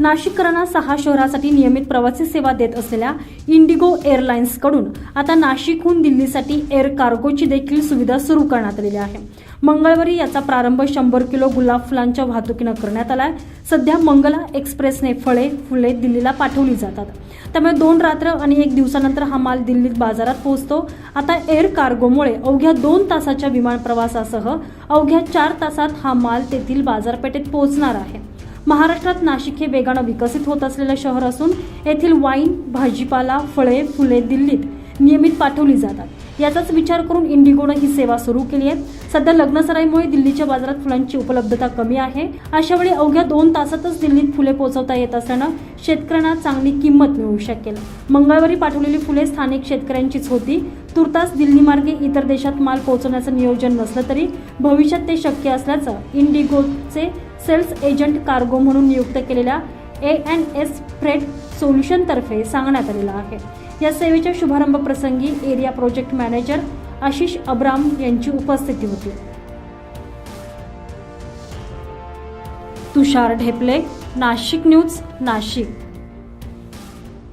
नाशिककरांना सहा शहरासाठी नियमित प्रवासी सेवा देत असलेल्या इंडिगो एअरलाइन्सकडून आता नाशिकहून दिल्लीसाठी एअर कार्गोची देखील सुविधा सुरू करण्यात आलेली आहे. मंगळवारी याचा प्रारंभ शंभर किलो गुलाब फुलांच्या वाहतुकीनं करण्यात आलाय. सध्या मंगला एक्सप्रेसने फळे फुले दिल्लीला पाठवली जातात. त्यामुळे दोन रात्र आणि एक दिवसानंतर हा माल दिल्लीत बाजारात पोहोचतो. आता एअर कार्गोमुळे अवघ्या दोन तासाच्या विमान प्रवासासह अवघ्या चार तासात हा माल तेथील बाजारपेठेत पोहोचणार आहे. महाराष्ट्रात नाशिक हे वेगानं विकसित होत असलेलं शहर असून येथील वाईन भाजीपाला फळे फुले दिल्लीत नियमित पाठवली जातात. याचाच विचार करून इंडिगोनं ही सेवा सुरू केली आहे. सध्या लग्नसराईमुळे दिल्लीच्या बाजारात फुलांची उपलब्धता कमी आहे. अशा वेळी अवघ्या दोन तासातच दिल्लीत फुले पोहोचवता येत असल्यानं शेतकऱ्यांना चांगली किंमत मिळू शकेल. मंगळवारी पाठवलेली फुले स्थानिक शेतकऱ्यांचीच होती. तुर्तास दिल्ली मार्गे इतर देशात माल पोहोचवण्याचं नियोजन नसलं तरी भविष्यात ते शक्य असल्याचं इंडिगोचे सेल्स एजंट कार्गो म्हणून नियुक्त केलेल्या ए एन एस फ्रेट सोल्युशनतर्फे सांगण्यात आलेलं आहे. या सेवेच्या शुभारंभ प्रसंगी area project manager Ashish Abram यांची उपस्थिती होती. तुषार ढेपले नाशिक न्यूज नाशिक.